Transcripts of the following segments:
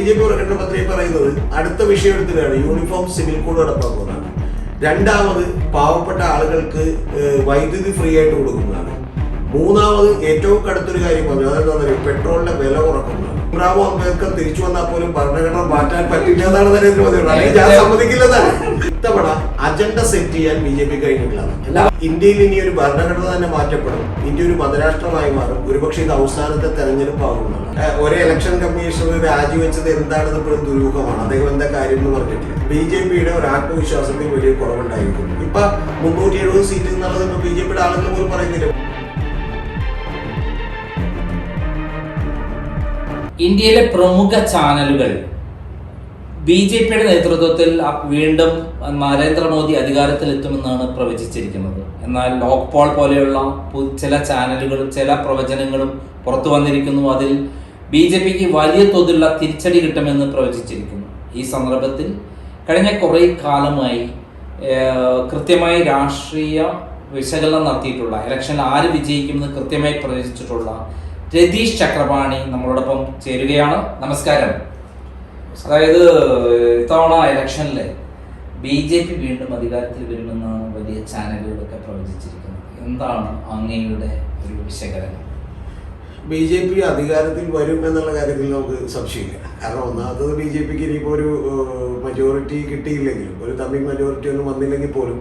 B J P പ്രകടന പത്രിക പറയുന്നത് അടുത്ത വിഷയം എടുത്തിട്ടാണ്. യൂണിഫോം സിവിൽ കോഡ് നടപ്പാക്കുന്നതാണ് രണ്ടാമത് പാവപ്പെട്ട ആളുകൾക്ക് വൈദ്യുതി ഫ്രീ ആയിട്ട് കൊടുക്കുന്നതാണ്. മൂന്നാമത് ഏറ്റവും കടുത്തൊരു കാര്യം പറഞ്ഞു. അതെന്താ പറയുക പെട്രോളിന്റെ വില കുറക്കുന്നതാണ് ഇബ്രാഹിം അംബേദ്കർ തിരിച്ചു വന്നാൽ പോലും ഭരണഘടന മാറ്റാൻ പറ്റില്ല എന്നാണ് നരേന്ദ്രമോദി പറയുന്നത്. അല്ലെങ്കിൽ ഞാൻ സമ്മതിക്കില്ലെന്നാണ്. ഇത്തവണ അജണ്ട സെറ്റ് ചെയ്യാൻ ബി ജെ പി കഴിഞ്ഞിട്ടില്ല ഇന്ത്യയിൽ ഇനി ഒരു ഭരണഘടന തന്നെ മാറ്റപ്പെടും. ഇന്ത്യ ഒരു മതരാഷ്ട്രമായി മാറും. ഒരുപക്ഷെ ഇത് അവസാനത്തെ തെരഞ്ഞെടുപ്പ് ആകുന്നതാണ് ഒരേ ഇലക്ഷൻ കമ്മീഷണർ രാജിവെച്ചത് എന്താണെന്ന് ഇപ്പോഴും ദുരൂഹമാണ്. അദ്ദേഹം എന്താ കാര്യം എന്ന് പറഞ്ഞിട്ടില്ല. ബി ജെ പിയുടെ ഒരു ആത്മവിശ്വാസത്തിൽ വലിയ കുറവുണ്ടായിരിക്കും. ഇപ്പൊ മുന്നൂറ്റി എഴുപത് സീറ്റ് എന്നുള്ളത് ഇപ്പൊ ബി ജെ പിയുടെ ആളുകൾ പോലും പറയുന്നില്ല. ഇന്ത്യയിലെ പ്രമുഖ ചാനലുകൾ. ബി ജെ പിയുടെ നേതൃത്വത്തിൽ വീണ്ടും നരേന്ദ്രമോദി അധികാരത്തിലെത്തുമെന്നാണ് പ്രവചിച്ചിരിക്കുന്നത്. എന്നാൽ ലോക് പോൾ പോലെയുള്ള ചില ചാനലുകളും ചില പ്രവചനങ്ങളും പുറത്തു വന്നിരിക്കുന്നു. അതിൽ ബി ജെ പിക്ക് വലിയ തോതിലുള്ള തിരിച്ചടി കിട്ടുമെന്ന് പ്രവചിച്ചിരിക്കുന്നു. ഈ സന്ദർഭത്തിൽ കഴിഞ്ഞ കുറേ കാലമായി കൃത്യമായി രാഷ്ട്രീയ വിശകലനം നടത്തിയിട്ടുള്ള ഇലക്ഷൻ ആര് വിജയിക്കുമെന്ന് കൃത്യമായി പ്രവചിച്ചിട്ടുള്ള രതീഷ് ചക്രപാണി നമ്മളോടൊപ്പം ചേരുകയാണ്. നമസ്കാരം. അതായത് ഇത്തവണ ഇലക്ഷനിൽ ബി ജെ പി വീണ്ടും അധികാരത്തിൽ വരുമെന്നാണ് വലിയ ചാനലുകളൊക്കെ പ്രവചിച്ചിരിക്കുന്നത്. എന്താണ് അങ്ങയുടെ ഒരു വിശകലനം? ബി ജെ പി അധികാരത്തിൽ വരും എന്നുള്ള കാര്യത്തിൽ നമുക്ക് സംശയമില്ല. കാരണം ഒന്നാമത്തത് ബി ജെ പിക്ക് ഇനിയിപ്പോൾ ഒരു മജോറിറ്റി കിട്ടിയില്ലെങ്കിലും ഒരു തമിഴ് മജോറിറ്റി ഒന്നും വന്നില്ലെങ്കിൽ പോലും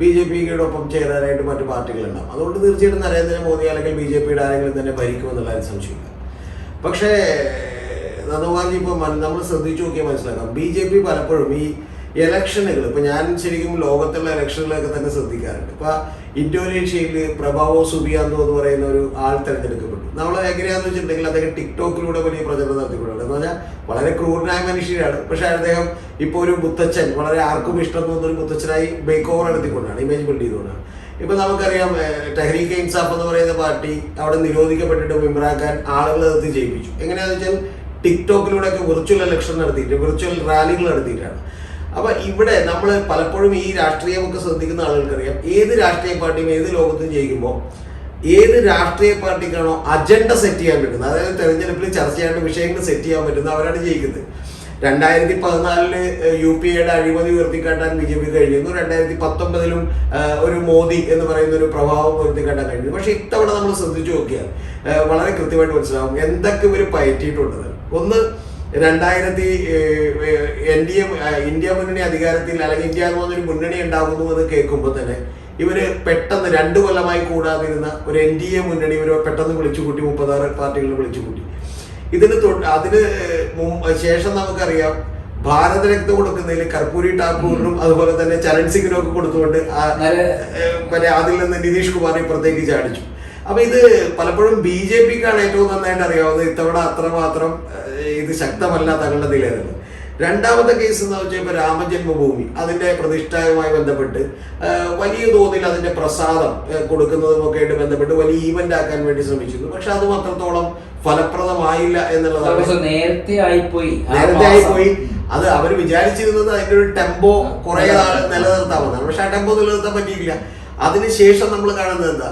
ബി ജെ പിയുടെ ഒപ്പം ചേരാനായിട്ട് മറ്റു പാർട്ടികളുണ്ടാവും. അതുകൊണ്ട് തീർച്ചയായിട്ടും നരേന്ദ്രമോദി അല്ലെങ്കിൽ ബി ജെ പിയുടെ ആരെങ്കിലും തന്നെ ഭരിക്കുമെന്നുള്ള കാര്യം സംശയമില്ല. പക്ഷേ നന്ദകുമാർജി ഇപ്പോൾ നമ്മൾ ശ്രദ്ധിച്ചു നോക്കിയാൽ മനസ്സിലാക്കാം. ബി ജെ പി പലപ്പോഴും ഈ ഇലക്ഷനുകൾ. ഇപ്പൊ ഞാൻ ശരിക്കും ലോകത്തുള്ള ഇലക്ഷനുകളൊക്കെ തന്നെ ശ്രദ്ധിക്കാറുണ്ട്. ഇപ്പൊ ഇന്തോനേഷ്യയിൽ പ്രഭാവോ സുബിയാന്തോ എന്ന് പറയുന്ന ഒരു ആൾ തെരഞ്ഞെടുക്കപ്പെട്ടു. നമ്മൾ എങ്ങനെയാണെന്ന് വെച്ചിട്ടുണ്ടെങ്കിൽ അദ്ദേഹം ടിക്ടോക്കിലൂടെ വലിയ പ്രചരണം നടത്തിക്കൊണ്ടാണ്. എന്ന് പറഞ്ഞാൽ വളരെ ക്രൂരനായ മനുഷ്യരാണ് പക്ഷെ അദ്ദേഹം ഇപ്പോൾ ഒരു മുത്തച്ഛൻ വളരെ ആർക്കും ഇഷ്ടം തോന്നുന്ന ഒരു മുത്തച്ഛനായി മേക്ക് ഓവർ നടത്തിക്കൊണ്ടാണ് ഇമേജ് ബിൽഡ് ചെയ്തുകൊണ്ടാണ്. ഇപ്പൊ നമുക്കറിയാം ടെഹ്രീക്ക് ഇൻസാഫ് എന്ന് പറയുന്ന പാർട്ടി അവിടെ നിരോധിക്കപ്പെട്ടിട്ട് ഇമ്രാൻ ആളുകളെ എത്തി ജയിപ്പിച്ചു. എങ്ങനെയാണെന്ന് വെച്ചാൽ ടിക്ടോക്കിലൂടെ ഒക്കെ വിർച്വൽ ഇലക്ഷൻ നടത്തിയിട്ട് വിർച്വൽ റാലികൾ നടത്തിയിട്ടാണ്. അപ്പൊ ഇവിടെ നമ്മൾ പലപ്പോഴും ഈ രാഷ്ട്രീയമൊക്കെ ശ്രദ്ധിക്കുന്ന ആളുകൾക്കറിയാം. ഏത് രാഷ്ട്രീയ പാർട്ടിയും ഏത് ലോകത്തും ജയിക്കുമ്പോൾ ഏത് രാഷ്ട്രീയ പാർട്ടിക്കാണോ അജണ്ട സെറ്റ് ചെയ്യാൻ പറ്റുന്നത്. അതായത് തെരഞ്ഞെടുപ്പിൽ ചർച്ച ചെയ്യേണ്ട വിഷയങ്ങൾ സെറ്റ് ചെയ്യാൻ പറ്റുന്നത് അവരാണ് ജയിക്കുന്നത്. രണ്ടായിരത്തി പതിനാലിൽ യു പി എയുടെ അഴിമതി ഉയർത്തിക്കാട്ടാൻ ബി ജെ പി കഴിഞ്ഞിരുന്നു. രണ്ടായിരത്തി പത്തൊമ്പതിലും ഒരു മോദി എന്ന് പറയുന്ന ഒരു പ്രഭാവം ഉയർത്തിക്കാട്ടാൻ കഴിഞ്ഞു. പക്ഷെ ഇത്തവണ നമ്മൾ ശ്രദ്ധിച്ചു നോക്കിയാൽ വളരെ കൃത്യമായിട്ട് മനസ്സിലാവും എന്തൊക്കെ ഇവർ പയറ്റിയിട്ടുണ്ടെന്ന്. ഒന്ന് രണ്ടായിരത്തി എൻ ഡി എ ഇന്ത്യ മുന്നണി അധികാരത്തിൽ അല്ലെങ്കിൽ ഇന്ത്യ എന്ന് പറഞ്ഞൊരു മുന്നണി ഉണ്ടാകുന്നു എന്ന് കേൾക്കുമ്പോൾ തന്നെ ഇവർ പെട്ടെന്ന് രണ്ടു കൊല്ലമായി കൂടാതിരുന്ന ഒരു എൻ ഡി എ മുന്നണി ഇവർ പെട്ടെന്ന് വിളിച്ചു കൂട്ടി മുപ്പത്താറ് പാർട്ടികൾ വിളിച്ചു കൂട്ടി ഇതിന് തൊട്ട് അതിന് ശേഷം നമുക്കറിയാം ഭാരതരത്ന കൊടുക്കുന്നതിൽ കർപ്പൂരി ടാക്കൂറിനും അതുപോലെ തന്നെ ചരൺ സിംഗിനും ഒക്കെ കൊടുത്തുകൊണ്ട് മറ്റേ അതിൽ നിന്ന് നിതീഷ് കുമാറിനെ ഇപ്പുറത്തേക്ക് ചാടിച്ചു. അപ്പൊ ഇത് പലപ്പോഴും ബി ജെ പിക്കാണ് ഏറ്റവും നന്നായിട്ട് അറിയാവുന്നത് ഇത്തവണ അത്രമാത്രം ഇത് ശക്തമല്ല തങ്ങളുടെ നിലയിലുള്ളത് രണ്ടാമത്തെ കേസ് എന്ന് വെച്ചാൽ ഇപ്പൊ രാമജന്മഭൂമി. അതിന്റെ പ്രതിഷ്ഠയുമായി ബന്ധപ്പെട്ട് വലിയ തോതിൽ അതിന്റെ പ്രസാദം ഏഹ് കൊടുക്കുന്നതും ഒക്കെ ആയിട്ട് ബന്ധപ്പെട്ട് വലിയ ഈവന്റ് ആക്കാൻ വേണ്ടി ശ്രമിച്ചിരുന്നു. പക്ഷെ അത് അത്രത്തോളം ഫലപ്രദമായില്ല എന്നുള്ളതാണ് നേരത്തെ ആയിപ്പോയി. നേരത്തെ ആയിപ്പോയി. അത് അവർ വിചാരിച്ചിരുന്നത് അതിന്റെ ഒരു ടെമ്പോ കുറെ നിലനിർത്താമെന്നാണ്. പക്ഷെ ആ ടെമ്പോ നിലനിർത്താൻ പറ്റിയില്ല അതിനുശേഷം നമ്മൾ കാണുന്നത് എന്താ?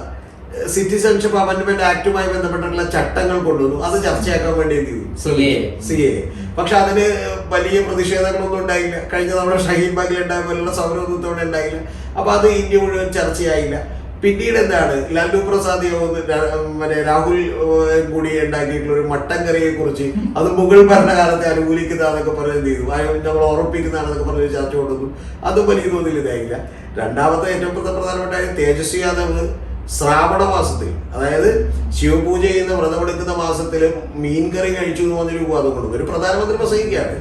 സിറ്റിസൺഷിപ്പ് അമെന്റ്മെന്റ് ആക്ടുമായി ബന്ധപ്പെട്ടിട്ടുള്ള ചട്ടങ്ങൾ കൊണ്ടുവന്നു. അത് ചർച്ചയാക്കാൻ വേണ്ടി എന്ത് ചെയ്തു? C A. പക്ഷെ അതിന് വലിയ പ്രതിഷേധങ്ങളൊന്നും ഉണ്ടായില്ല. കഴിഞ്ഞ നമ്മുടെ ഷഹീൻ ബാഗിൽ ഉണ്ടായ പോലുള്ള സമരമൊന്നും ഉണ്ടായില്ല. അപ്പൊ അത് ഇന്ത്യ മുഴുവൻ ചർച്ചയായില്ല. പിന്നീട് എന്താണ്? ലാലു പ്രസാദ് മറ്റേ രാഹുൽ കൂടി ഉണ്ടാക്കിയിട്ടുള്ള ഒരു മട്ടൻ കറിയെ കുറിച്ച് അത് മുഗൾ ഭരണകാലത്തെ അനുകൂലിക്കുന്നതാണെന്നൊക്കെ പറഞ്ഞ് എന്ത് ചെയ്തു? നമ്മൾ ഉറപ്പിക്കുന്നതാണെന്നൊക്കെ പറഞ്ഞ് ചർച്ച കൊണ്ടുവന്നു. അതും വലിയ തോതിൽ ഇതായില്ല. രണ്ടാമത്തെ ഏറ്റവും പ്രധ- പ്രധാനപ്പെട്ട തേജസ്വി യാദവ്. ശ്രാവണ മാസത്തിൽ അതായത് ശിവപൂജ ചെയ്യുന്ന വ്രതമെടുക്കുന്ന മാസത്തിൽ മീൻകറി കഴിച്ചു എന്ന് പറഞ്ഞൊരു വിവാദം കൊണ്ടു ഒരു പ്രധാനമന്ത്രി പ്രസംഗിക്കുകയാണ്.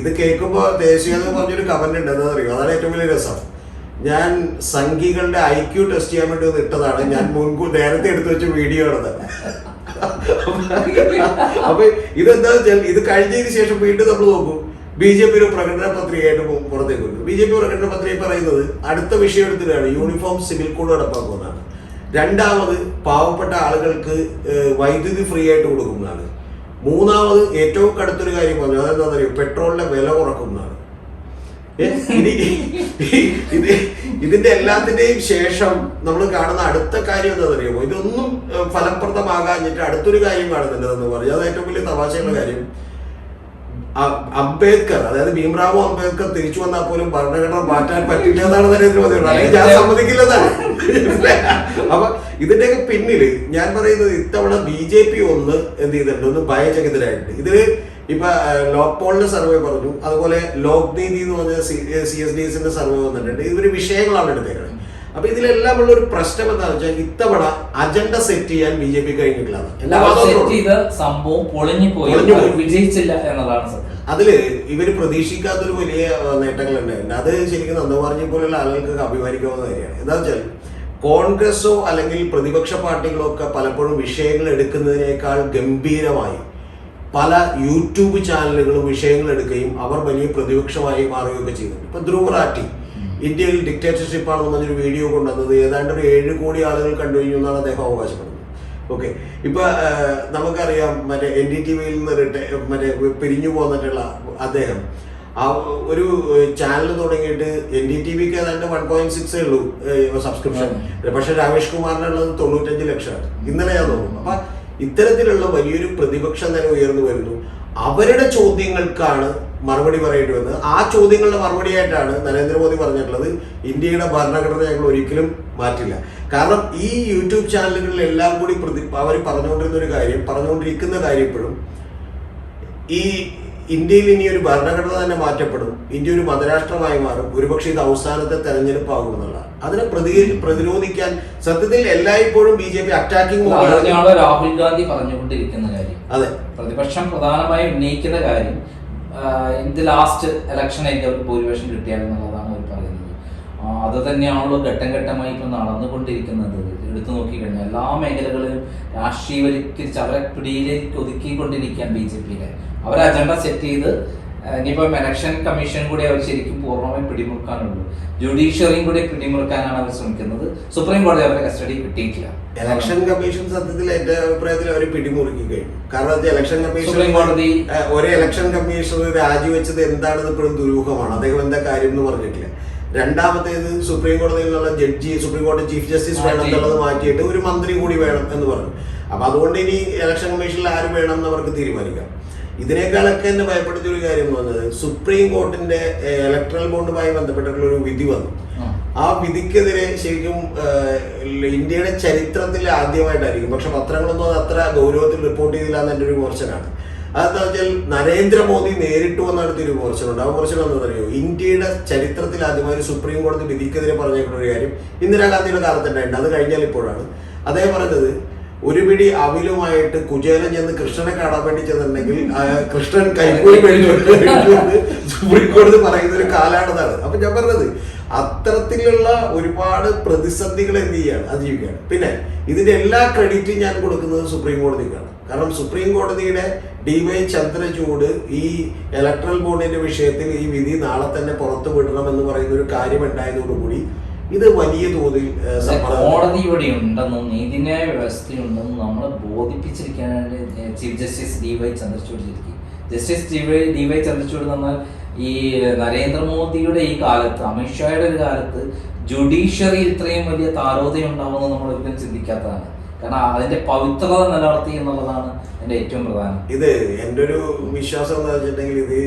ഇത് കേൾക്കുമ്പോൾ ദേശീയ എന്ന് പറഞ്ഞൊരു കമന്റ് ഉണ്ട്. എന്താ അറിയോ? അതാണ് ഏറ്റവും വലിയ രസം. ഞാൻ സംഘികളുടെ ഐ ക്യു ടെസ്റ്റ് ചെയ്യാൻ വേണ്ടി ഇട്ടതാണ്. ഞാൻ മുൻകൂർ നേരത്തെ എടുത്തു വെച്ച വീഡിയോ ആണത്. അപ്പൊ ഇതെന്താ വെച്ചാൽ ഇത് കഴിഞ്ഞതിന് ശേഷം വീണ്ടും നമ്മൾ നോക്കും. ബി ജെ പി ഒരു പ്രകടന പത്രികയായിട്ട് പുറത്തേക്ക് വരും ബി ജെ പി പ്രകടന പത്രിക പറയുന്നത് അടുത്ത വിഷയം എടുത്തിട്ടാണ്. യൂണിഫോം സിവിൽ കോഡ് നടപ്പാക്കുന്നതാണ്. രണ്ടാമത് പാവപ്പെട്ട ആളുകൾക്ക് വൈദ്യുതി ഫ്രീ ആയിട്ട് കൊടുക്കുന്നതാണ്. മൂന്നാമത് ഏറ്റവും കടുത്തൊരു കാര്യം പറഞ്ഞു അതെന്താ പറയുക പെട്രോളിന്റെ വില കുറക്കുന്നതാണ്. ഇത് ഇതിന്റെ എല്ലാത്തിന്റെയും ശേഷം നമ്മൾ കാണുന്ന അടുത്ത കാര്യം എന്താ അറിയുമോ ഇതൊന്നും ഫലപ്രദമാകാഞ്ഞിട്ട് അടുത്തൊരു കാര്യം കാണുന്നില്ല എന്ന് പറഞ്ഞു. അത് ഏറ്റവും വലിയ തമാശയുള്ള കാര്യം. അംബേദ്കർ അതായത് ഭീംറാവോ അംബേദ്കർ തിരിച്ചു വന്നാൽ പോലും ഭരണഘടന മാറ്റാൻ പറ്റില്ല എന്നാണ് നരേന്ദ്രമോദി പറയുന്നത്. അല്ലെങ്കിൽ ഞാൻ സമ്മതിക്കില്ലെന്നാണ്. അപ്പൊ ഇതിന്റെയൊക്കെ പിന്നിൽ ഞാൻ പറയുന്നത് ഇത്തവണ ബി ജെ പി ഒന്ന് എന്ത് ചെയ്തിട്ടുണ്ട്? ഒന്ന് ഭയചകിതരായിട്ടുണ്ട്. ഇതിൽ ഇപ്പൊ ലോക് പോളിന്റെ സർവേ പറഞ്ഞു. അതുപോലെ ലോക് നീതി എന്ന് പറഞ്ഞ സി എസ് ഡി എസിന്റെ സർവേ വന്നിട്ടുണ്ട്. ഇവർ വിഷയങ്ങളാണ് എടുത്തേക്കുന്നത് അപ്പൊ ഇതിലെല്ലാം ഉള്ള ഒരു പ്രശ്നം എന്താണെന്ന് വെച്ചാൽ ഇത്തവണ അജണ്ട സെറ്റ് ചെയ്യാൻ ബി ജെ പി. ചെയ്ത സംഭവം പൊളിഞ്ഞു പോയി. വിജയിച്ചില്ല എന്നതാണ് അതിൽ ഇവർ പ്രതീക്ഷിക്കാത്തൊരു വലിയ നേട്ടങ്ങൾ ഉണ്ടായിരുന്നു അത് ശരിക്കും നന്ദകുമാർജി പോലെയുള്ള ആളുകൾക്ക് അഭിമാനിക്കാവുന്ന കാര്യമാണ്. എന്താ വെച്ചാൽ കോൺഗ്രസോ അല്ലെങ്കിൽ പ്രതിപക്ഷ പാർട്ടികളോ ഒക്കെ പലപ്പോഴും വിഷയങ്ങൾ എടുക്കുന്നതിനേക്കാൾ ഗംഭീരമായി പല യൂട്യൂബ് ചാനലുകളും വിഷയങ്ങൾ എടുക്കുകയും അവർ വലിയ പ്രതിപക്ഷമായി മാറുകയൊക്കെ ചെയ്യുന്നുണ്ട്. ഇപ്പൊ ധ്രുവ് റാറ്റി ഇന്ത്യയിൽ ഡിക്റ്റേറ്റർഷിപ്പ് പറഞ്ഞൊരു വീഡിയോ കൊണ്ടുവന്നത് ഏതാണ്ട് ഒരു ഏഴ് കോടി ആളുകൾ കണ്ടു കഴിഞ്ഞു എന്നാണ് അദ്ദേഹം അവകാശപ്പെടുന്നത്. ഓക്കെ ഇപ്പൊ നമുക്കറിയാം മറ്റേ എൻ ഡി ടി വിയിൽ നിന്ന് റിട്ടേ മറ്റേ പിരിഞ്ഞു പോന്നിട്ടുള്ള അദ്ദേഹം. ആ ഒരു ചാനൽ തുടങ്ങിയിട്ട് എൻ ഡി ടി വിക്ക് ഏതാണ്ട് വൺ പോയിന്റ് സിക്സ് ഉള്ളൂ സബ്സ്ക്രിപ്ഷൻ പക്ഷെ രാമേഷ് കുമാറിനുള്ളത് തൊണ്ണൂറ്റഞ്ച് ലക്ഷമാണ് ഇന്നലെ ഞാൻ തോന്നുന്നു. അപ്പൊ ഇത്തരത്തിലുള്ള വലിയൊരു പ്രതിപക്ഷം തന്നെ ഉയർന്നു വരുന്നു. അവരുടെ ചോദ്യങ്ങൾക്കാണ് മറുപടി പറയേണ്ടി വന്നത് ആ ചോദ്യങ്ങളുടെ മറുപടിയായിട്ടാണ് നരേന്ദ്രമോദി പറഞ്ഞിട്ടുള്ളത്. ഇന്ത്യയുടെ ഭരണഘടന ഞങ്ങൾ ഒരിക്കലും മാറ്റില്ല. കാരണം ഈ യൂട്യൂബ് ചാനലുകളിലെല്ലാം കൂടി പ്രതി അവർ പറഞ്ഞുകൊണ്ടിരുന്ന ഒരു കാര്യം പറഞ്ഞുകൊണ്ടിരിക്കുന്ന കാര്യം ഇപ്പോഴും ഈ ഇന്ത്യയിൽ ഇനി ഒരു ഭരണഘടന തന്നെ മാറ്റപ്പെടും. ഇന്ത്യ ഒരു മതരാഷ്ട്രമായി മാറും. ഒരുപക്ഷെ ഇത് അവസാനത്തെ തെരഞ്ഞെടുപ്പാകും എന്നുള്ള അതിനെ പ്രതി പ്രതിരോധിക്കാൻ സത്യത്തിൽ എല്ലായ്പ്പോഴും B J P attacking Rahul Gandhi പറഞ്ഞുകൊണ്ടിരിക്കുന്ന കാര്യം. അതെ. പ്രതിപക്ഷം പ്രധാനമായി ഉന്നയിക്കുന്ന കാര്യം ഇത് ലാസ്റ്റ് എനിക്ക് അവർക്ക് ഭൂരിപക്ഷം കിട്ടിയാലെന്നുള്ളതാണ് അവർ പറയുന്നത്. അത് തന്നെയാണല്ലോ ഘട്ടം ഘട്ടമായി ഇപ്പം നടന്നുകൊണ്ടിരിക്കുന്നത്. എടുത്തു നോക്കിക്കഴിഞ്ഞാൽ എല്ലാ മേഖലകളിലും രാഷ്ട്രീയവൽക്കരിച്ച് അവരെ പിടിയിലേക്ക് ഒതുക്കിക്കൊണ്ടിരിക്കുകയാണ് ബി ജെ പിയിലെ അവർ അജണ്ട സെറ്റ് ചെയ്ത് ആ, എലക്ഷൻ കമ്മീഷൻ കൂടി അവർ ശരിക്കും പൂർണമായും പിടിമുറുക്കാനുള്ളൂ. ജുഡീഷ്യറിയും കൂടി പിടിമുറുക്കാനാണ് അവർ ശ്രമിക്കുന്നത്. സുപ്രീം കോടതി അവരുടെ കസ്റ്റഡി കിട്ടിയിട്ടില്ല. ഇലക്ഷൻ കമ്മീഷൻ സത്യത്തിൽ എന്റെ അഭിപ്രായത്തിൽ അവർ പിടിമുറുക്കി കഴിഞ്ഞു. കാരണം ഇലക്ഷൻ കമ്മീഷൻ സുപ്രീം കോടതി- ഒരേ ഇലക്ഷൻ കമ്മീഷണർ രാജിവെച്ചത് എന്താണെന്ന് ഇപ്പോഴും ദുരൂഹമാണ്. അദ്ദേഹം എന്താ കാര്യം എന്ന് പറഞ്ഞിട്ടില്ല. രണ്ടാമത്തേത് സുപ്രീം കോടതിയിൽ നിന്നുള്ള ജഡ്ജി സുപ്രീം കോടതി ചീഫ് ജസ്റ്റിസ് വേണം. എന്നുള്ളത് മാറ്റിയിട്ട് ഒരു മന്ത്രി കൂടി വേണം എന്ന് പറഞ്ഞു. അപ്പൊ അതുകൊണ്ട് ഇനി ഇലക്ഷൻ കമ്മീഷനിൽ ആരും വേണം എന്ന് അവർക്ക് തീരുമാനിക്കാം. ഇതിനേക്കാളൊക്കെ എന്നെ ഭയപ്പെടുത്തിയ ഒരു കാര്യം വന്നത് സുപ്രീം കോർട്ടിന്റെ ഇലക്ട്രൽ ബോണ്ടുമായി ബന്ധപ്പെട്ടിട്ടുള്ള ഒരു വിധി വന്നു. ആ. വിധിക്കെതിരെ ശരിക്കും ഇന്ത്യയുടെ ചരിത്രത്തിൽ ആദ്യമായിട്ടായിരിക്കും. പക്ഷെ പത്രങ്ങളൊന്നും അത് അത്ര ഗൗരവത്തിൽ റിപ്പോർട്ട് ചെയ്തില്ല എന്ന് എന്റെ ഒരു വിമർശനമാണ്. അതെന്താ വെച്ചാൽ നരേന്ദ്രമോദി നേരിട്ട് വന്ന നടത്തിയ ഒരു വിമർശനമുണ്ട്. ആ വിമർശനം എന്താ പറയുക ഇന്ത്യയുടെ ചരിത്രത്തിൽ ആദ്യമായി ഒരു സുപ്രീം കോടതി വിധിക്കെതിരെ പറഞ്ഞേക്കുന്ന ഒരു കാര്യം ഇന്ദിരാഗാന്ധിയുടെ കാലത്തുണ്ടായിട്ടുണ്ട്. അത് കഴിഞ്ഞാൽ ഇപ്പോഴാണ്. അതേ പറഞ്ഞത് ഒരു പിടി അവിലുമായിട്ട് കുചേലൻ ചെന്ന് കൃഷ്ണനെ കാണാൻ വേണ്ടി ചെന്നിട്ടുണ്ടെങ്കിൽ കൃഷ്ണൻ കൈക്കൂലി മേടിച്ചു സുപ്രീം കോടതി പറയുന്ന ഒരു കാലാണെന്നാണ് അപ്പൊ ഞാൻ പറഞ്ഞത് അത്തരത്തിലുള്ള ഒരുപാട് പ്രതിസന്ധികൾ എന്ത് ചെയ്യാണ്? അതിജീവിക്കുകയാണ്. പിന്നെ ഇതിന്റെ എല്ലാ ക്രെഡിറ്റും ഞാൻ കൊടുക്കുന്നത് സുപ്രീം കോടതിക്കാണ് കാരണം സുപ്രീം കോടതിയുടെ ഡി വൈ ചന്ദ്രചൂഡ് ഈ ഇലക്ട്രൽ ബോർഡിന്റെ വിഷയത്തിൽ ഈ വിധി നാളെ തന്നെ പുറത്തു വിടണം എന്ന് പറയുന്ന ഒരു കാര്യം ഉണ്ടായതോടുകൂടി ഇത് വലിയ തോതിൽ കോടതിയുടെ കോടതി ഇവിടെ ഉണ്ടെന്നും നീതിന്യായ വ്യവസ്ഥയുണ്ടെന്നും നമ്മളെ ബോധിപ്പിച്ചിരിക്കാനാണ് chief justice D Y Chandrachud ശരിക്കും justice D Y D Y Chandrachud എന്ന് പറഞ്ഞാൽ ഈ നരേന്ദ്രമോദിയുടെ ഈ കാലത്ത് അമിത്ഷായുടെ ഒരു കാലത്ത് ജുഡീഷ്യറി ഇത്രയും വലിയ താരോദയം ഉണ്ടാവുമെന്ന് നമ്മൾ ഒരിക്കലും ചിന്തിക്കാത്തതാണ്. കാരണം അതിന്റെ പവിത്രത നിലനിർത്തി എന്നുള്ളതാണ് എന്റെ ഏറ്റവും പ്രധാനം. ഇത് എന്റെ ഒരു വിശ്വാസം എന്ന് വെച്ചിട്ടുണ്ടെങ്കിൽ ഇത്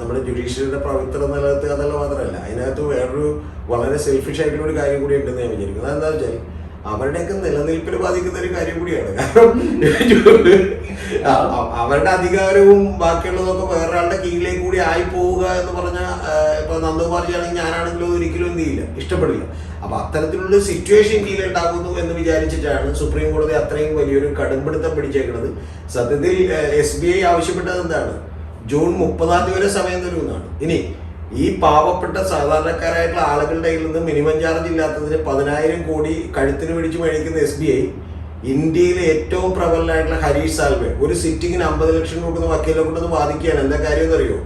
നമ്മുടെ ജുഡീഷ്യറിയുടെ പവിത്രത നിലനിർത്തുക എന്നുള്ള മാത്രമല്ല അതിനകത്ത് വേറൊരു വളരെ സെൽഫിഷ് ആയിട്ടുള്ള ഒരു കാര്യം കൂടി ഉണ്ടെന്ന് ഞാൻ വിചാരിക്കുന്നത് അതെന്താ വെച്ചാൽ അവരുടെയൊക്കെ നിലനിൽപ്പിന് ബാധിക്കുന്ന ഒരു കാര്യം കൂടിയാണ്. കാരണം അവരുടെ അധികാരവും ബാക്കിയുള്ളതൊക്കെ വേറൊരാളുടെ കീഴിലേക്ക് കൂടി ആയി പോവുക എന്ന് പറഞ്ഞാൽ ഇപ്പൊ നന്ദകുമാർജിയാണെങ്കിൽ ഞാനാണെങ്കിലും ഒരിക്കലും എന്ത് ചെയ്യില്ല ഇഷ്ടപ്പെടില്ല. അപ്പൊ അത്തരത്തിലുള്ള സിറ്റുവേഷൻ ഇന്ത്യയിൽ ഉണ്ടാകുന്നു എന്ന് വിചാരിച്ചിട്ടാണ് സുപ്രീം കോടതി അത്രയും വലിയൊരു കടുംപിടുത്തം പിടിച്ചേക്കുന്നത് സത്യത്തിൽ എസ് ബി ഐ ആവശ്യപ്പെട്ടത് എന്താണ്? ജൂൺ മുപ്പതാം തീയതി വരെ സമയം തരുമെന്നാണ്. ഇനി ഈ പാവപ്പെട്ട സാധാരണക്കാരായിട്ടുള്ള ആളുകളുടെ കയ്യിൽ നിന്ന് മിനിമം ചാർജ് ഇല്ലാത്തതിന് പതിനായിരം കോടി കഴുത്തിന് പിടിച്ച് മേടിക്കുന്ന എസ് ബി ഐ ഇന്ത്യയിലെ ഏറ്റവും പ്രബലനായിട്ടുള്ള ഹരീഷ് സാൽവേ ഒരു സിറ്റിങ്ങിന് അമ്പത് ലക്ഷം കൊടുക്കുന്ന വക്കീലെ കൊണ്ടൊന്ന് വാദിക്കുകയാണ്. എന്താ കാര്യം എന്നറിയോ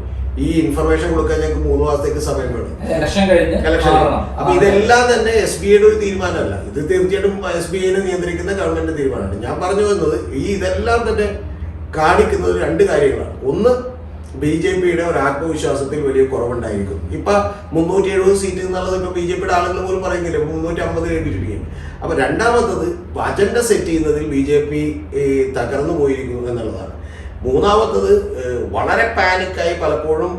ഈ ഇൻഫർമേഷൻ കൊടുക്കാൻ ഞങ്ങൾക്ക് മൂന്ന് മാസത്തേക്ക് സമയം വേണം. ഇലക്ഷൻ കഴിഞ്ഞ് ഇലക്ഷൻ അപ്പൊ ഇതെല്ലാം തന്നെ എസ് ബി ഐയുടെ ഒരു തീരുമാനമല്ല. ഇത് തീർച്ചയായിട്ടും എസ് ബി ഐനെ നിയന്ത്രിക്കുന്ന ഗവൺമെന്റ് തീരുമാനമാണ്. ഞാൻ പറഞ്ഞു വന്നത് ഈ ഇതെല്ലാം തന്നെ കാണിക്കുന്നത് രണ്ട് കാര്യങ്ങളാണ്. ഒന്ന് ബി ജെ പിയുടെ ഒരു ആത്മവിശ്വാസത്തിൽ വലിയ കുറവുണ്ടായിരിക്കും. ഇപ്പൊ മുന്നൂറ്റി എഴുപത് സീറ്റ് എന്നുള്ളത് ഇപ്പൊ ബി ജെ പിയുടെ ആളുകൾ പോലും പറയുന്നില്ല. മുന്നൂറ്റി അമ്പത് കേട്ടിരിക്കുകയാണ് അപ്പൊ രണ്ടാമത്തത് അജണ്ട സെറ്റ് ചെയ്യുന്നതിൽ ബി ജെ പി തകർന്നു പോയിരിക്കുന്നു എന്നുള്ളതാണ്. മൂന്നാമത്തത് വളരെ പാനിക്കായി പലപ്പോഴും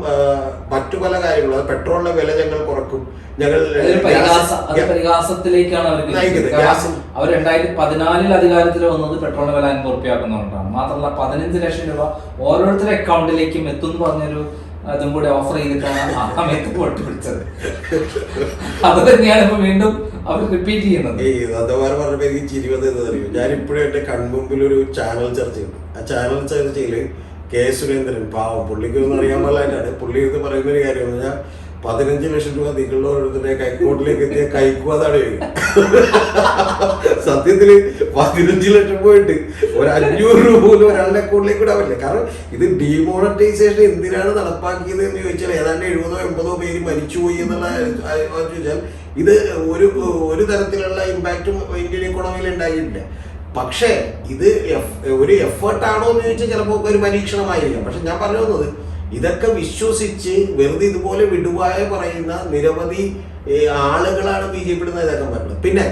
മറ്റു പല കാര്യങ്ങളും പെട്രോളിന്റെ വില ഞങ്ങൾ കുറക്കും. ഞങ്ങൾ അവർ രണ്ടായിരത്തി പതിനാലിൽ അധികാരത്തിൽ വന്നത് പെട്രോളിന്റെ വില അൻപത് റുപ്യാക്കുന്നതുകൊണ്ടാണ് മാത്രമല്ല പതിനഞ്ച് ലക്ഷം രൂപ ഓരോരുത്തരുടെ അക്കൗണ്ടിലേക്കും എത്തും എന്ന് പറഞ്ഞൊരു അതും കൂടെ ഓഫർ ചെയ്തിട്ടാണ് ആ സമയത്ത് പൊട്ടി പിടിച്ചത്. അത് തന്നെയാണ് ഇപ്പൊ വീണ്ടും അവർ റിപ്പീറ്റ് ചെയ്യുന്നത്. ഈ നന്ദകുമാർ പറഞ്ഞപ്പോ എനിക്ക് ചിരി വന്നത് അറിയും? ഞാൻ ഇപ്പോഴും എന്റെ കൺമുമ്പിൽ ഒരു ചാനൽ ചർച്ചയുണ്ട് ആ ചാനൽ ചർച്ചയിൽ കെ സുരേന്ദ്രൻ. പാവം പുള്ളിക്ക് ഒന്നും അറിയാൻ പാടില്ല. പുള്ളി ഇത് പറയുന്ന ഒരു കാര്യം എന്ന് പറഞ്ഞാൽ പതിനഞ്ച് ലക്ഷം രൂപ നിങ്ങളുടെ ഓരോരുത്തരുടെ കൈക്കോട്ടിലേക്ക് എത്തിയ കൈക്കുക അതാണ്. സത്യത്തിൽ പതിനഞ്ച് ലക്ഷം പോയിട്ട് ഒരു അഞ്ഞൂറ് രൂപ പോലും ഒരാളുടെ അക്കൗണ്ടിലേക്ക് ഇടാവില്ല? കാരണം ഇത് ഡിമോണറ്റൈസേഷൻ എന്തിനാണ് നടപ്പാക്കിയത് എന്ന് ചോദിച്ചാൽ ഏതാണ്ട് എഴുപതോ എൺപതോ പേര് മരിച്ചുപോയി എന്നുള്ള ചോദിച്ചാൽ ഇത് ഒരു ഒരു തരത്തിലുള്ള ഇമ്പാക്റ്റും ഇന്ത്യൻ ഇക്കോണമിയിൽ ഉണ്ടായിട്ടില്ല. പക്ഷേ ഇത് ഒരു എഫേർട്ടാണോ എന്ന് ചോദിച്ചാൽ ചിലപ്പോൾ ഒരു പരീക്ഷണമായിരിക്കാം. പക്ഷെ ഞാൻ പറഞ്ഞു വന്നത് ഇതൊക്കെ വിശ്വസിച്ച് വെറുതെ ഇതുപോലെ വിടുവായ പറയുന്ന നിരവധി ആളുകളാണ് ബി ജെ പിയുടെ നേതാക്കന്മാരുള്ളത്. പിന്നെ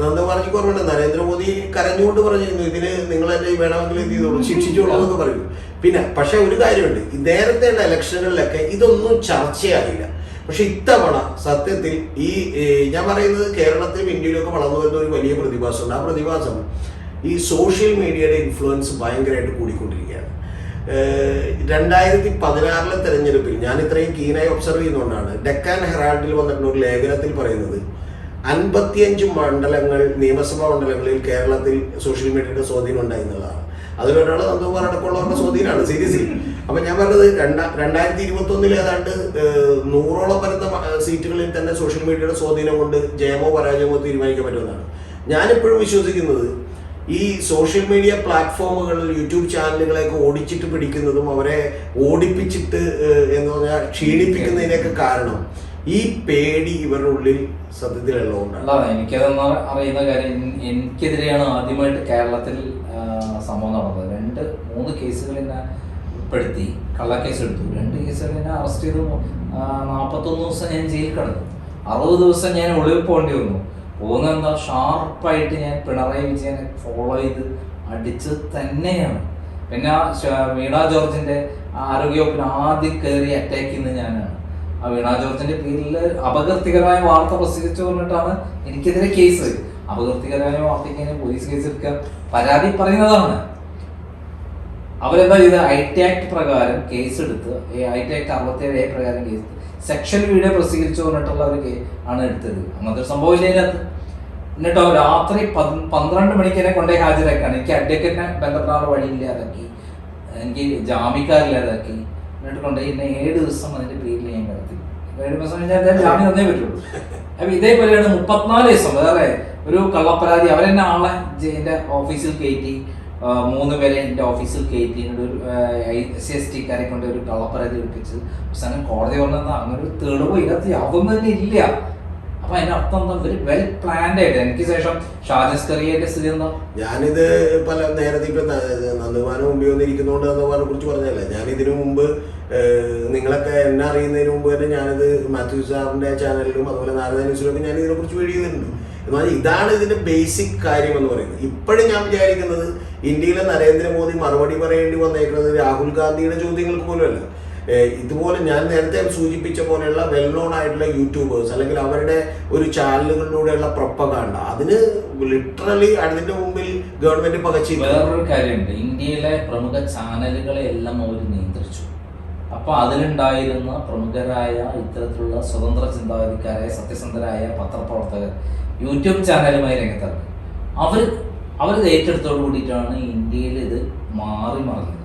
നന്ദ പറഞ്ഞു കുറവുണ്ട് നരേന്ദ്രമോദി കരഞ്ഞുകൊണ്ട് പറഞ്ഞിരുന്നു ഇതിന് നിങ്ങൾ എന്നെ വേണമെങ്കിൽ എന്ത് ചെയ്തോളൂ ശിക്ഷിച്ചോളൂ എന്നൊക്കെ പറയും പിന്നെ പക്ഷെ ഒരു കാര്യമുണ്ട്. നേരത്തെ ഉള്ള ഇലക്ഷനുകളിലൊക്കെ ഇതൊന്നും ചർച്ചയായില്ല. പക്ഷെ ഇത്തവണ സത്യത്തിൽ ഈ ഞാൻ പറയുന്നത് കേരളത്തിലും ഇന്ത്യയിലൊക്കെ വളർന്നു വരുന്ന ഒരു വലിയ പ്രതിഭാസമുണ്ട്. ആ പ്രതിഭാസം ഈ സോഷ്യൽ മീഡിയയുടെ ഇൻഫ്ലുവൻസ് ഭയങ്കരമായിട്ട് കൂടിക്കൊണ്ടിരിക്കുകയാണ്. രണ്ടായിരത്തി പതിനാറിലെ തെരഞ്ഞെടുപ്പിൽ ഞാൻ ഇത്രയും കീനായി ഒബ്സർവ് ചെയ്യുന്നതുകൊണ്ടാണ് ഡെക്കാൻ ഹെറാൾഡിൽ വന്നിട്ടുള്ള ഒരു ലേഖനത്തിൽ പറയുന്നത് അൻപത്തിയഞ്ച് മണ്ഡലങ്ങൾ നിയമസഭാ മണ്ഡലങ്ങളിൽ കേരളത്തിൽ സോഷ്യൽ മീഡിയയുടെ സ്വാധീനം ഉണ്ടായി എന്നുള്ളതാണ് അതിലൊരാൾ നന്ദകുമാർ അടക്കമുള്ളവരുടെ സ്വാധീനമാണ് സീരിയസ്ലി അപ്പൊ ഞാൻ പറഞ്ഞത് രണ്ടാ രണ്ടായിരത്തി ഇരുപത്തി ഏതാണ്ട് നൂറോളം വരുന്ന സീറ്റുകളിൽ തന്നെ സോഷ്യൽ മീഡിയയുടെ സ്വാധീനം കൊണ്ട് ജയമോ പരാജയമോ തീരുമാനിക്കാൻ പറ്റുമെന്നാണ്. ഞാനിപ്പോഴും വിശ്വസിക്കുന്നത് ഈ സോഷ്യൽ മീഡിയ പ്ലാറ്റ്ഫോമുകൾ യൂട്യൂബ് ചാനലുകളെയൊക്കെ ഓടിച്ചിട്ട് പിടിക്കുന്നതും അവരെ ഓടിപ്പിച്ചിട്ട് എന്ന് പറഞ്ഞാൽ ക്ഷീണിപ്പിക്കുന്നതിനൊക്കെ കാരണം ഈ പേടി ഇവരുടെ ഉള്ളിൽ സത്യത്തിലുള്ളതുകൊണ്ടാണ്. അല്ല എനിക്കതെന്ന് അറിയുന്ന കാര്യം എനിക്കെതിരെയാണ് ആദ്യമായിട്ട് കേരളത്തിൽ സംഭവം നടന്നത്. രണ്ട് മൂന്ന് കേസുകൾ എന്നെ ഉൾപ്പെടുത്തി കള്ളക്കേസ് എടുത്തു രണ്ട് കേസുകൾ എന്നെ അറസ്റ്റ് ചെയ്തു. നാൽപ്പത്തൊന്ന് ദിവസം ഞാൻ ജയിലിൽ കിടന്നു. അറുപത് ദിവസം ഞാൻ ഒളിവിൽ പോകേണ്ടി വന്നു. പോകുന്ന എന്താ ഷാർപ്പായിട്ട് ഞാൻ പിണറായി വിജയനെ ഫോളോ ചെയ്ത് അടിച്ച് തന്നെയാണ്. പിന്നെ ആ വീണ ജോർജിന്റെ ആരോഗ്യവകുപ്പിന് ആദ്യം കയറി അറ്റാക്ക് ചെയ്യുന്നത് ഞാനാണ്. ആ വീണ ജോർജിന്റെ പേരിൽ അപകീർത്തികരമായ വാർത്ത പ്രസിദ്ധിച്ചു പറഞ്ഞിട്ടാണ് എനിക്കെതിരെ കേസ് അപകീർത്തികരമായ വാർത്തയ്ക്ക് പോലീസ് കേസ് എടുക്കാൻ പരാതി പറയുന്നതാണ്. അവരെന്താ ചെയ്ത്? ഐ ടി ആക്ട് പ്രകാരം കേസ് എടുത്ത് ഐ ടി ആക്ട് അറുപത്തേഴ് എ പ്രകാരം കേസ് സെക്ഷൻ വീഡിയോ പ്രസിദ്ധീകരിച്ചു പറഞ്ഞിട്ടുള്ള ഒരു ആണ് എടുത്തത്. അങ്ങനത്തെ ഒരു സംഭവം ഇല്ല അതിനകത്ത് എന്നിട്ടോ രാത്രി പന്ത് പന്ത്രണ്ട് മണിക്ക് എന്നെ കൊണ്ടേ ഹാജരാക്കാണ്. എനിക്ക് അഡ്വക്കറ്റിനെ ബന്ധപ്പെടാനുള്ള വഴിയില്ലാതാക്കി എനിക്ക് ജാമ്യക്കാരില്ലാതാക്കി എന്നിട്ട് കൊണ്ടുപോയി എന്നെ ഏഴ് ദിവസം അതിന്റെ പേരിൽ ഞാൻ കിടത്തി. ഏഴ് ദിവസം കഴിഞ്ഞാൽ അദ്ദേഹം ജാമ്യം തന്നേ പറ്റുള്ളൂ അപ്പൊ ഇതേപോലെയാണ് മുപ്പത്തിനാല് ദിവസം. വേറെ ഒരു കള്ളപ്പരാതി. അവരെന്നെ ആളെ എന്റെ ഓഫീസിൽ കയറ്റി മൂന്ന് പേരെ എന്റെ ഓഫീസിൽ കയറ്റി എന്നോട് ഒരു എസ് സി എസ് ടിക്കാരെ കൊണ്ട് ഒരു കള്ളപ്പരാതി എടുപ്പിച്ച് അവസാനം കോടതി പറഞ്ഞത് അങ്ങനെ ഒരു തെളിവ് ഇതിനകത്ത് യാതൊന്നും തന്നെ ഇല്ല. അപ്പൊ അതിന്റെ അർത്ഥം എന്താ? ഒരു വെൽ പ്ലാൻഡ് ആയിട്ട്. എനിക്ക് ശേഷം ഷാജസ് കറിയന്റെ സ്ഥിതി എന്താ? ഞാനിത് പല നേരത്തെ ഇപ്പൊ നന്ദകുമാരൻ മുമ്പിൽ വന്നിരിക്കുന്നതുകൊണ്ട് നന്ദകുമാരെ കുറിച്ച് പറഞ്ഞല്ലേ ഞാൻ ഇതിനു മുമ്പ് നിങ്ങളൊക്കെ എന്നെ അറിയുന്നതിന് മുമ്പ് തന്നെ ഞാനിത് മാത്യു സാറിന്റെ ചാനലിലും അതുപോലെ നാരദ ന്യൂസിലൊക്കെ ഞാൻ ഇതിനെ കുറിച്ച് വീഡിയോ ചെയ്തിട്ടുണ്ട്. എന്ന് ഇതാണ് ഇതിന്റെ ബേസിക് കാര്യം എന്ന് പറയുന്നത്. ഇപ്പോഴും ഞാൻ വിചാരിക്കുന്നത് ഇന്ത്യയിലെ നരേന്ദ്രമോദി മറുപടി പറയേണ്ടി വന്നേക്കുന്നത് രാഹുൽ ഗാന്ധിയുടെ ചോദ്യങ്ങൾക്ക് പോലുമല്ല. ഇതുപോലെ ഞാൻ നേരത്തെ സൂചിപ്പിച്ച പോലെയുള്ള വെൽ നോൺ ആയിട്ടുള്ള യൂട്യൂബേഴ്സ് അല്ലെങ്കിൽ അവരുടെ ഒരു ചാനലുകളിലൂടെയുള്ള പ്രൊപ്പകാണ്ട അതിന് ലിറ്ററലി അതിന്റെ മുമ്പിൽ ഗവൺമെന്റ് പകച്ചു വേറൊരു കാര്യമുണ്ട്. ഇന്ത്യയിലെ പ്രമുഖ ചാനലുകളെ എല്ലാം അവർ നിയന്ത്രിച്ചു. അപ്പൊ അതിലുണ്ടായിരുന്ന പ്രമുഖരായ ഇത്തരത്തിലുള്ള സ്വതന്ത്ര ചിന്താഗതിക്കാരായ സത്യസന്ധരായ പത്രപ്രവർത്തകർ യൂട്യൂബ് ചാനലുമായി രംഗത്തിറങ്ങി. അവർ അവർ ഏറ്റെടുത്തോട് കൂടിയിട്ടാണ് ഇന്ത്യയിൽ ഇത് മാറി മറിഞ്ഞത്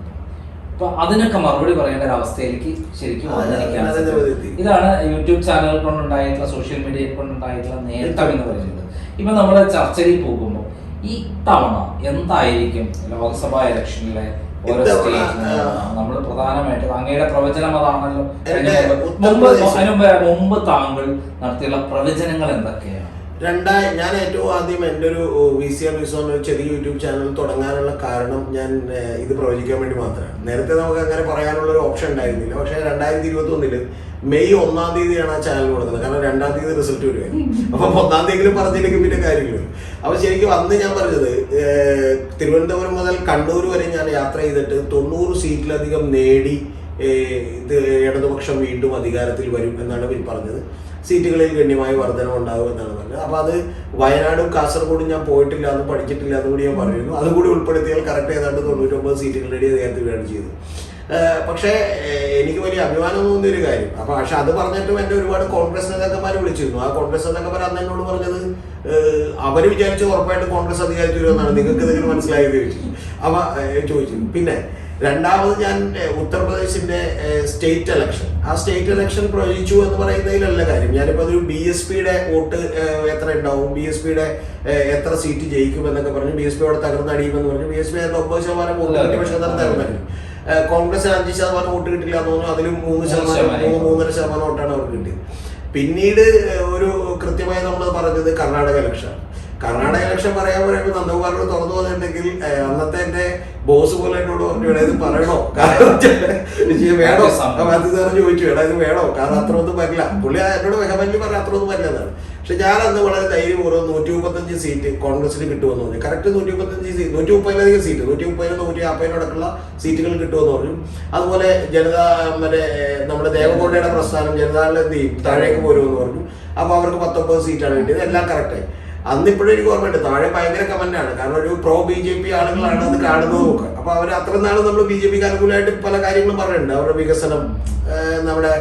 അപ്പൊ അതിനൊക്കെ മറുപടി പറയേണ്ട ഒരു അവസ്ഥയിലേക്ക് ശരിക്കും. ഇതാണ് യൂട്യൂബ് ചാനലുകൾ കൊണ്ടുണ്ടായിട്ടുള്ള സോഷ്യൽ മീഡിയ കൊണ്ടുണ്ടായിട്ടുള്ള നേട്ടം എന്ന് പറയുന്നത്. ഇപ്പൊ നമ്മുടെ ചർച്ചയിൽ പോകുമ്പോൾ ഈ തവണ എന്തായിരിക്കും ലോക്സഭാ ഇലക്ഷനിലെ ഓരോ നമ്മൾ പ്രധാനമായിട്ടും അങ്ങയുടെ പ്രവചനം അതാണല്ലോ. മുമ്പ് മുമ്പ് ഉത്തർപ്രദേശ് അതിന് മുമ്പ് മുമ്പ് താങ്കൾ നടത്തിയുള്ള പ്രവചനങ്ങൾ എന്തൊക്കെയാണ് രണ്ടായി ഞാൻ ഏറ്റവും ആദ്യം എന്റെ ഒരു വി സി ആർ വിസോ ഒരു ചെറിയ യൂട്യൂബ് ചാനൽ തുടങ്ങാനുള്ള കാരണം ഞാൻ ഇത് പ്രവചിക്കാൻ വേണ്ടി മാത്രമാണ്. നേരത്തെ നമുക്ക് അങ്ങനെ പറയാനുള്ള ഒരു ഓപ്ഷൻ ഉണ്ടായിരുന്നില്ല. പക്ഷേ രണ്ടായിരത്തി ഇരുപത്തി മെയ് ഒന്നാം തീയതിയാണ് ആ ചാനൽ കൊടുക്കുന്നത്. കാരണം രണ്ടാം തീയതി റിസൾട്ട് വരുവായിരുന്നു. അപ്പൊ ഒന്നാം തീയതി പറഞ്ഞില്ലെങ്കിൽ പിന്നെ കാര്യമില്ല. അപ്പൊ ശരിക്കും അന്ന് ഞാൻ പറഞ്ഞത് തിരുവനന്തപുരം മുതൽ കണ്ണൂർ വരെ ഞാൻ യാത്ര ചെയ്തിട്ട് തൊണ്ണൂറ് സീറ്റിലധികം നേടി ഇത് ഇടതുപക്ഷം വീണ്ടും അധികാരത്തിൽ വരും എന്നാണ് പറഞ്ഞത്. സീറ്റുകളിൽ ഗണ്യമായ വർധനം ഉണ്ടാകും എന്നാണ് പറഞ്ഞത്. അപ്പൊ അത് വയനാടും കാസർഗോഡും ഞാൻ പോയിട്ടില്ല എന്ന് പഠിച്ചിട്ടില്ല എന്ന് കൂടി ഞാൻ പറയുന്നു. അതുകൂടി ഉൾപ്പെടുത്തിയാൽ കറക്റ്റ് ഏതാണ്ട് തൊണ്ണൂറ്റൊമ്പത് സീറ്റുകളുടെ അദ്ദേഹത്തിൽ വേണം ചെയ്തു പക്ഷേ എനിക്ക് വലിയ അഭിമാനം തോന്നിയ ഒരു കാര്യം. അപ്പൊ പക്ഷെ അത് പറഞ്ഞിട്ടും എന്റെ ഒരുപാട് കോൺഗ്രസ് നേതാക്കന്മാർ വിളിച്ചിരുന്നു. ആ കോൺഗ്രസ് നേതാക്കന്മാർ അന്ന് എന്നോട് പറഞ്ഞത് അവർ വിചാരിച്ചു ഉറപ്പായിട്ട് കോൺഗ്രസ് അധികാരത്തിൽ വരുമെന്നാണ് നിങ്ങൾക്ക് ഇതെങ്കിലും മനസ്സിലായത് അപ്പൊ ചോദിച്ചു. പിന്നെ രണ്ടാമത് ഞാൻ ഉത്തർപ്രദേശിന്റെ സ്റ്റേറ്റ് ഇലക്ഷൻ ആ സ്റ്റേറ്റ് ഇലക്ഷൻ പ്രവചിച്ചു എന്ന് പറയുന്നതിലല്ല കാര്യം. ഞാനിപ്പോ അതൊരു ബി എസ് പിയുടെ വോട്ട് എത്ര ഉണ്ടാവും? ബി എസ് പിയുടെ എത്ര സീറ്റ് ജയിക്കും എന്നൊക്കെ പറഞ്ഞു ബി എസ് പി അവിടെ തകർന്നടിയുമെന്ന് പറഞ്ഞു ബി എസ് പി ഒമ്പത് ശതമാനം വോട്ട് കിട്ടി പക്ഷേ അത് തകർന്നടിയും ഏഹ് കോൺഗ്രസ് അഞ്ച് ശതമാനം വോട്ട് കിട്ടില്ല എന്ന് തോന്നുന്നു. അതിലും മൂന്ന് ശതമാനം ശതമാനം. മൂന്ന് മൂന്നര ശതമാനം വോട്ടാണ് അവർക്ക് കിട്ടിയത്. പിന്നീട് ഒരു കൃത്യമായി നമ്മൾ പറഞ്ഞത് കർണാടക ഇലക്ഷൻ കർണാടക ഇലക്ഷൻ പറയാൻ പറയുമ്പോൾ നന്ദകുമാറിനോട് തുറന്നു പോകുന്നുണ്ടെങ്കിൽ അന്നത്തെ എന്റെ ബോസ് പോലെ എന്നോട് പറഞ്ഞു "എടാ, ഇത് പറയണോ? കാരണം വേണോ? അത് സാറ് ചോദിച്ചു എടാ ഇത് വേണോ? കാരണം അത്ര ഒന്നും പറ്റില്ല. പുള്ളി എന്നോട് വെഹമല്ലി പറഞ്ഞ അത്ര ഒന്നും വരില്ല എന്നാണ്. പക്ഷെ ഞാൻ അന്ന് വളരെ ധൈര്യപൂർവം നൂറ്റി മുപ്പത്തഞ്ച് സീറ്റ് കോൺഗ്രസിന് കിട്ടുമെന്ന് പറഞ്ഞു. കറക്റ്റ് നൂറ്റി മുപ്പത്തഞ്ച് സീറ്റ് നൂറ്റി മുപ്പതിലധികം സീറ്റ് നൂറ്റി മുപ്പതിനും നൂറ്റി നാൽപ്പതിനടക്കുള്ള സീറ്റുകൾ കിട്ടുമെന്ന് പറഞ്ഞു. അതുപോലെ ജനതാ മറ്റേ നമ്മുടെ ദേവഗൗഡയുടെ പ്രസ്ഥാനം എന്ത് ചെയ്യും താഴേക്ക് പോരുമെന്ന് പറഞ്ഞു. അപ്പൊ അവർക്ക് പത്തൊമ്പത് സീറ്റാണ് കിട്ടിയത്. എല്ലാം കറക്റ്റായി അന്ന് ഇപ്പോഴും എനിക്ക് ഓർമ്മയുണ്ട്. താഴെ ഭയങ്കര കമന്റാണ് കാരണം ഒരു പ്രോ ബി ജെ പി ആളുകളാണ് അത് കാണുന്നത് അപ്പൊ അവർ അത്ര നാളും നമ്മൾ ബി ജെ പിക്ക് അനുകൂലമായിട്ട് പല കാര്യങ്ങളും പറയുന്നുണ്ട്. അവരുടെ വികസനം നമ്മുടെ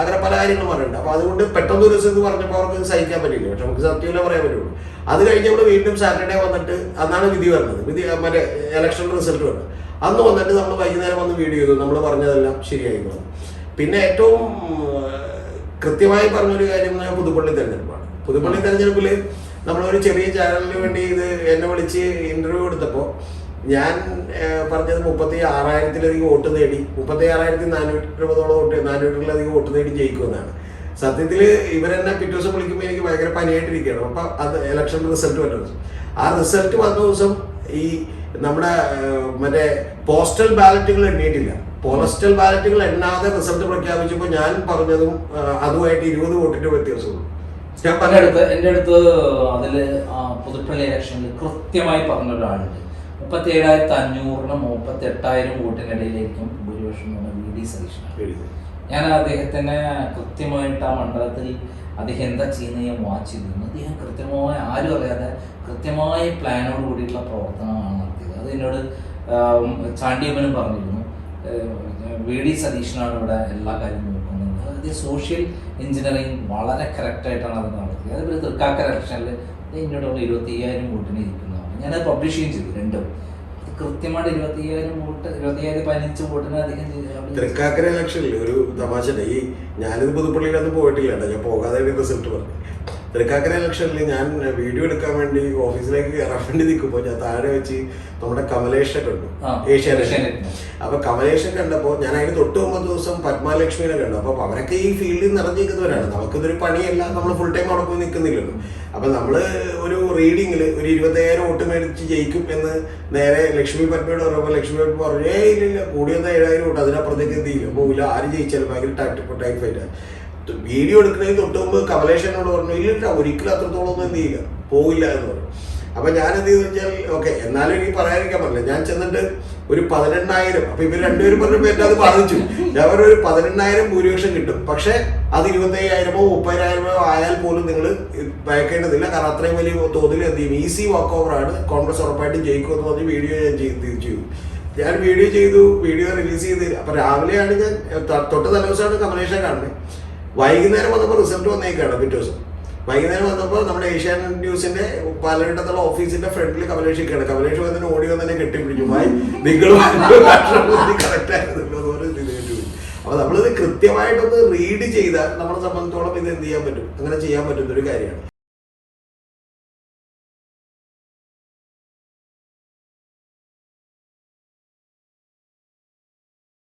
അങ്ങനെ പല കാര്യങ്ങളും പറയുന്നുണ്ട്. അപ്പൊ അതുകൊണ്ട് പെട്ടെന്ന് ഒരു ദിവസം പറഞ്ഞപ്പോൾ അവർക്ക് സഹിക്കാൻ പറ്റില്ല പക്ഷെ നമുക്ക് സത്യമല്ല പറയാൻ പറ്റുള്ളൂ. അത് കഴിഞ്ഞ് നമ്മൾ വീണ്ടും സാറ്റർഡേ വന്നിട്ട് അന്നാണ് വിധി വരുന്നത്. വിധി മറ്റേ ഇലക്ഷൻ റിസൾട്ട് വരുന്നത് അന്ന് വന്നിട്ട് നമ്മൾ വൈകുന്നേരം വന്ന് വീഡിയോ ചെയ്തു. നമ്മൾ പറഞ്ഞതെല്ലാം ശരിയായി പിന്നെ ഏറ്റവും കൃത്യമായി പറഞ്ഞൊരു കാര്യം പുതുപ്പള്ളി തെരഞ്ഞെടുപ്പാണ്. പുതുപ്പള്ളി തെരഞ്ഞെടുപ്പിൽ നമ്മളൊരു ചെറിയ ചാനലിന് വേണ്ടി ഇത് എന്നെ വിളിച്ച് ഇന്റർവ്യൂ എടുത്തപ്പോൾ ഞാൻ പറഞ്ഞത് മുപ്പത്തി ആറായിരത്തിലധികം വോട്ട് നേടി. മുപ്പത്തി ആറായിരത്തി നാനൂറ്റി ഇരുപതോളം വോട്ട് നാനൂറ്റിലധികം വോട്ട് നേടി ജയിക്കുമെന്നാണ്. സത്യത്തിൽ ഇവരെന്നെ പിറ്റേ ദിവസം വിളിക്കുമ്പോൾ എനിക്ക് ഭയങ്കര പനിയായിട്ടിരിക്കുകയാണ്. അപ്പൊ അത് ഇലക്ഷൻ റിസൾട്ട് വരുന്നത് ആ റിസൾട്ട് വന്ന ദിവസം ഈ നമ്മുടെ മറ്റേ പോസ്റ്റൽ ബാലറ്റുകൾ എണ്ണിയിട്ടില്ല. പോസ്റ്റൽ ബാലറ്റുകൾ എണ്ണാതെ റിസൾട്ട് പ്രഖ്യാപിച്ചപ്പോൾ ഞാൻ പറഞ്ഞതും അതുമായിട്ട് ഇരുപത് വോട്ടിന്റെ വ്യത്യാസമുള്ളൂ. ഞാൻ എന്റെ എന്റെ അടുത്ത് എന്റെ അടുത്ത് അതിൽ പുതുപ്പള്ളി ഇലക്ഷനിൽ കൃത്യമായി പറഞ്ഞ ഒരാളുണ്ട്. മുപ്പത്തി ഏഴായിരത്തി അഞ്ഞൂറിനും മുപ്പത്തി എട്ടായിരം വോട്ടിനിടയിലേക്കും ഭൂരിപക്ഷം വന്ന വി ഡി സതീഷനാണ് ഞാൻ അദ്ദേഹത്തിനെ കൃത്യമായിട്ട് ആ മണ്ഡലത്തിൽ അദ്ദേഹം എന്താ ചെയ്യുന്നത് ഞാൻ വാച്ച് ചെയ്തിരുന്നു. അദ്ദേഹം കൃത്യമായി ആരും അറിയാതെ കൃത്യമായ പ്ലാനോട് കൂടിയിട്ടുള്ള പ്രവർത്തനമാണ് നടത്തിയത്. അത് എന്നോട് ചാണ്ടിയമ്മനും പറഞ്ഞിരുന്നു. വി ഡി സതീഷനാണ് ഇവിടെ എല്ലാ കാര്യവും നോക്കുന്നത് സോഷ്യൽ എഞ്ചിനീയറിംഗ് വളരെ കറക്റ്റായിട്ടാണ് അത് നടത്തിയത്. അതുപോലെ തൃക്കാക്കര ഇലക്ഷനിൽ എന്നോടുള്ള ഇരുപത്തി അയ്യായിരം വോട്ടിന് ഇരിക്കുന്നതാണ് ഞാനത് പബ്ലിഷ് ചെയ്യുകയും ചെയ്തു രണ്ടും. അത് കൃത്യമായിട്ട് ഇരുപത്തി അയ്യായിരം വോട്ട് ഇരുപത്തി അയ്യായിരം പതിനഞ്ച് വോട്ടിന് അധികം തൃക്കാക്കര ഇലക്ഷനിൽ ഒരു തമാശ ഈ ഞാനിത് പുതുപ്പള്ളിയിലൊന്നും പോയിട്ടില്ല ഞാൻ പോകാതെ റിസൾട്ട് പറഞ്ഞു. തൃക്കാക്കര ഇലക്ഷനിൽ ഞാൻ വീഡിയോ എടുക്കാൻ വേണ്ടി ഓഫീസിലേക്ക് കയറാൻ വേണ്ടി നിൽക്കുമ്പോൾ ഞാൻ താഴെ വെച്ച് നമ്മുടെ കമലേഷനെ കണ്ടു. ഏഷ്യാനെറ്റ്. അപ്പൊ കമലേഷനെ കണ്ടപ്പോൾ ഞാൻ അതിന് തൊട്ട് ഒമ്പത് ദിവസം പത്മാലക്ഷ്മിനെ കണ്ടു. അപ്പൊ അവരൊക്കെ ഈ ഫീൽഡിൽ നിറഞ്ഞിരിക്കുന്നവരാണ് നമുക്കിതൊരു പണിയല്ല. നമ്മൾ ഫുൾ ടൈം അവിടെ പോയി നിൽക്കുന്നില്ലല്ലോ അപ്പൊ നമ്മൾ ഒരു റീഡിങ്ങിൽ ഒരു ഇരുപത്തയ്യായിരം വോട്ട് മേടിച്ച് ജയിക്കും എന്ന് നേരെ ലക്ഷ്മി പത്മയോട് പറയുമ്പോൾ ലക്ഷ്മി പത്മ പറഞ്ഞു ഏ ഇല്ല ഇല്ല കൂടിയത് ഏഴായിരം വോട്ട് അതിനപ്പുറത്തേക്ക് എന്ത് ചെയ്യില്ല പോകില്ല ആര് ജയിച്ചാലും ഭയങ്കര ടാക്ട് ടൈം വീഡിയോ എടുക്കുന്നതിന് തൊട്ട് മുമ്പ് കമലേഷനോട് പറഞ്ഞു ഇല്ല ഇല്ല ഒരിക്കലും അത്രത്തോളം ഒന്നും എന്ത് ചെയ്യില്ല. പോകില്ല എന്ന് പറഞ്ഞു. അപ്പൊ ഞാൻ എന്ത് ചെയ്തു വെച്ചാൽ ഓക്കെ എന്നാലും എനിക്ക് പറയാതിരിക്കാൻ പറ്റില്ല. ഞാൻ ചെന്നിട്ട് ഒരു പതിനെണ്ണായിരം അപ്പൊ ഇവർ രണ്ടുപേരും പറഞ്ഞു പേര് അത് ബാധിച്ചു. ഞാൻ ഒരു പതിനെണ്ണായിരം ഭൂരിപക്ഷം കിട്ടും. പക്ഷെ അത് ഇരുപത്തയ്യായിരമോ മുപ്പതിനായിരമോ ആയാൽ പോലും നിങ്ങൾ ഭയക്കേണ്ടതില്ല. കാരണം അത്രയും വലിയ തോതിൽ എന്ത് ചെയ്യും? ഈസി വാക്ക് ഓവർ ആണ് കോൺഗ്രസ് ഉറപ്പായിട്ടും ജയിക്കും എന്ന് പറഞ്ഞ് വീഡിയോ ഞാൻ ചെയ്ത്. ഞാൻ വീഡിയോ ചെയ്തു വീഡിയോ റിലീസ് ചെയ്ത്. അപ്പൊ രാവിലെയാണ് ഞാൻ തൊട്ട് തലേദിവസമാണ് കമലേഷൻ കാണുന്നത്. വൈകുന്നേരം വന്നപ്പോൾ റിസൾട്ട് വന്നേക്കാണ് പിറ്റേ ദിവസം. വൈകുന്നേരം വന്നപ്പോൾ നമ്മുടെ ഏഷ്യാനെറ്റ് ന്യൂസിന്റെ പാലഘട്ടത്തുള്ള ഓഫീസിന്റെ ഫ്രണ്ടിൽ കമലേഷിക്കാണ് കമലേഷ് വന്നിട്ട് ഓടി വന്നെ കെട്ടിപ്പിടിച്ചു. മായി നിങ്ങൾ. അപ്പൊ നമ്മളിത് കൃത്യമായിട്ടൊന്ന് റീഡ് ചെയ്താൽ നമ്മളെ സംബന്ധിച്ചോളം ഇത് എന്ത് ചെയ്യാൻ പറ്റും? അങ്ങനെ ചെയ്യാൻ പറ്റുന്ന ഒരു കാര്യമാണ്.